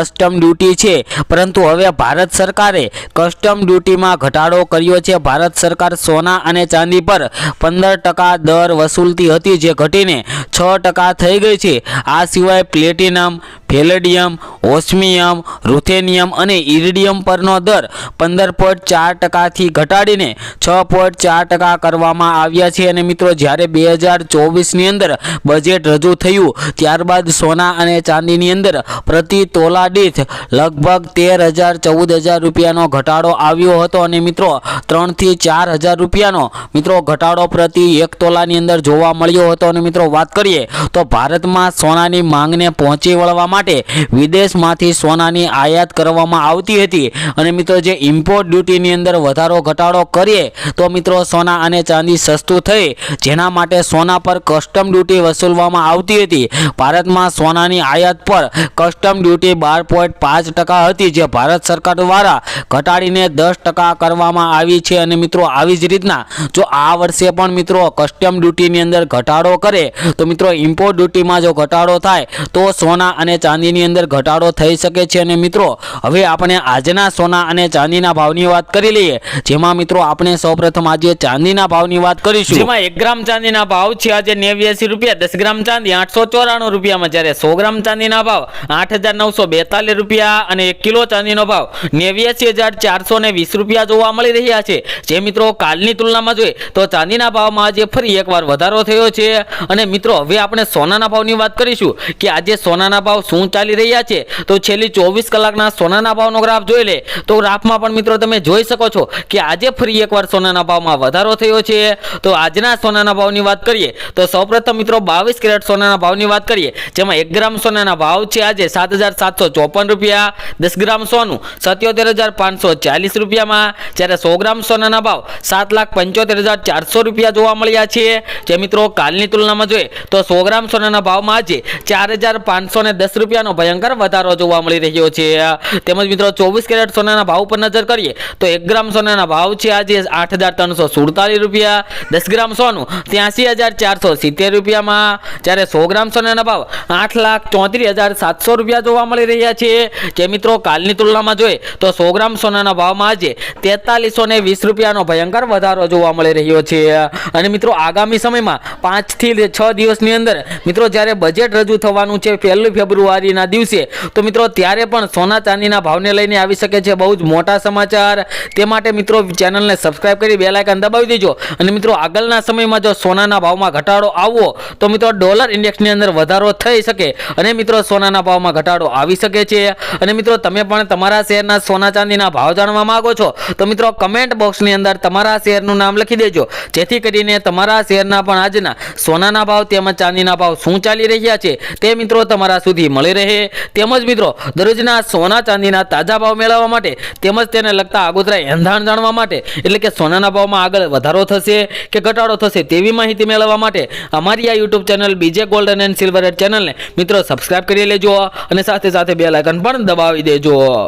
Custom duty છે. પરંતુ હવે ભારત સરકારે કસ્ટમ ડ્યુટીમાં ઘટાડો કર્યો છે. ભારત સરકાર સોના અને ચાંદી પર પંદર ટકા દર વસૂલતી હતી જે ઘટીને છ ટકા થઈ ગઈ છે. આ સિવાય પ્લેટિનમ ફેલેડિયમ ઓસ્મિયમ રૂથેનિયમ અને ઇરિડિયમ પરનો દર પંદર પોઈન્ટ ચાર ટકાથી ઘટાડીને છ પોઈન્ટ ચાર ટકા કરવામાં આવ્યા છે. અને મિત્રો, જ્યારે બે હજાર ચોવીસની અંદર બજેટ રજૂ થયું, ત્યારબાદ સોના અને ચાંદીની અંદર પ્રતિ તોલા દીઠ લગભગ તેર હજાર, ચૌદ હજાર રૂપિયાનો ઘટાડો આવ્યો હતો અને મિત્રો ત્રણથી ચાર હજાર રૂપિયાનો મિત્રો ઘટાડો પ્રતિ એક તોલાની અંદર જોવા મળ્યો હતો. અને મિત્રો વાત કરીએ તો ભારતમાં સોનાની માંગને પહોંચી વળવા માટે વિદેશમાંથી સોનાની આયાત કરવામાં આવતી હતી. અને મિત્રો જે ઇમ્પોર્ટ ડ્યુટીની અંદર વધારો ઘટાડો કરીએ તો મિત્રો સોના અને ચાંદી સસ્તું થઈ, જેના માટે સોના પર કસ્ટમ ડ્યુટી વસૂલવામાં આવતી હતી. ભારતમાં સોનાની આયાત પર કસ્ટમ ડ્યુટી બાર પોઈન્ટ પાંચ ટકા હતી જે ભારત સરકાર દ્વારા ઘટાડીને દસ ટકા કરવામાં આવી છે. અને મિત્રો, આવી જ રીતના જો આ વર્ષે પણ મિત્રો કસ્ટમ ડ્યુટીની અંદર ઘટાડો કરે, તો મિત્રો ઇમ્પોર્ટ ડ્યુટીમાં જો ઘટાડો થાય, તો સોના અને ચાંદીની અંદર ઘટાડો થઈ શકે છે. અને મિત્રો, હવે આપણે આજના સોના અને ચાંદીના ભાવની વાત કરી લઈએ, જેમાં મિત્રો આપણે સૌપ્રથમ આજે ચાંદીના ભાવની વાત કરીશું. જેમાં એક ગ્રામ ચાંદીના ભાવ છે આજે નેવ્યાસી રૂપિયા, દસ ગ્રામ ચાંદી આઠસો ચોરાણું રૂપિયામાં. જ્યારે સો ગ્રામ ચાંદીના ભાવ આઠ હજાર નવસો બેતાલીસ રૂપિયા અને એક કિલો ચાંદીનો ભાવ. નેવ્યાસી હજાર ચારસો ને વીસ રૂપિયા જોવા મળી રહ્યા છે. જે મિત્રો કાલની તુલનામાં જોઈએ તો ચાંદીના ભાવમાં આજે ફરી એકવાર વધારો થયો છે. અને મિત્રો, હવે આપણે સોનાના ભાવની વાત કરીશું કે આજે સોનાના ભાવ શું ચાલી રહ્યા છે. તો છેલ્લી ચોવીસ કલાકના સોનાના ભાવનો ગ્રાફ જોઈ લે તો ગ્રાફમાં પણ મિત્રો તમે જોઈ શકો છો કે આજે ફરી એકવાર સોનાના ભાવમાં વધારો થયો છે. તો આજના સોનાના ભાવની વાત કરીએ તો સૌપ્રથમ મિત્રો બાવીસ કેરેટ સોનાના ભાવની વાત કરીએ. જેમાં એક ગ્રામ સોનાના ભાવ છે આજે સાત હજાર સાતસો ચોપન રૂપિયા, દસ ગ્રામ સોનું, સત્યોતેર હજાર પાંચસો ચાલીસ રૂપિયામાં. જ્યારે સો ગ્રામ સોનાના ભાવ સાત લાખ પંચોતેર હજાર ચારસો રૂપિયા જોવા મળ્યા છે. જે મિત્રો, કાલની તુલનામાં જોઈએ તો સો ગ્રામ સોનાના ભાવમાં આજે ચાર હજાર પાંચસો ને દસ રૂપિયાનો ભયંકર વધારો જોવા મળી રહ્યો છે. તેમજ મિત્રો, ચોવીસ કેરેટ સોનાના ભાવ પર નજર કરીએ તો એક ગ્રામ સોનાના ભાવ છે આજે આઠ હજાર ત્રણસો સુડતાલીસ રૂપિયા, દસ ગ્રામ સોનું ત્યાંસી હજાર ચારસો સિત્તેર રૂપિયામાં. જ્યારે સો ગ્રામ સોનાના ભાવ આઠ લાખ ચોત્રીસ હજાર સાતસો રૂપિયા જોવા મળી રહ્યા છે જે મિત્રો કાલની તુલનામાં જોઈએ તો સો ગ્રામ સોનાના ભાવમાં આજે તેતાલીસો ને વીસ રૂપિયાનો ભયંકર વધારો જોવા મળી રહ્યો છે. અને મિત્રો આગામી સમયમાં પાંચથી છ દિવસની અંદર મિત્રો જ્યારે બજેટ રજૂ થવાનું છે પહેલી ફેબ્રુઆરીના દિવસે, તો મિત્રો ત્યારે પણ સોના ચાંદીના ભાવને લઈને આવી શકે છે બહુ જ મોટા સમાચાર. તે માટે મિત્રો ચેનલને સબસ્ક્રાઇબ કરી બે લાયકન દબાવી દેજો. અને મિત્રો આગળના સમયમાં જો સોનાના ભાવમાં ઘટાડો આવવો, તો મિત્રો ડોલર ઇન્ડેક્સની અંદર વધારો થઈ શકે. અને મિત્રો સોનાના ભાવમાં ઘટાડો આવી શકે છે. અને મિત્રો, તમે પણ તમારા શહેરના સોના ચાંદીના ભાવ જાણવા માંગો છો, તો મિત્રો કમેન્ટ બોક્સની અંદર તમારા શહેરનું નામ લખી દેજો. જેથી કરીને તમારા શહેરના પણ આજના સોનાના ભાવ તેમજ ચાંદીના ભાવ શું ચાલી રહ્યા છે, તે મિત્રો તમારા સુધી મળી રહે. તેમજ મિત્રો, દરરોજના સોના ચાંદીના તાજા ભાવ મેળવવા માટે તેમજ તેને લગતા આગોતરા એંધાણ જાણવા માટે, એટલે કે સોનાના ભાવમાં આગળ વધારો થશે કે ઘટાડો થશે તેવી માહિતી મેળવવા માટે અમારી આ YouTube channel BJ golden and silver ચેનલને મિત્રો સબસ્ક્રાઇબ કરી લેજો. અને સાથે સાથે બે લાયકન પણ દબાવી દેજો.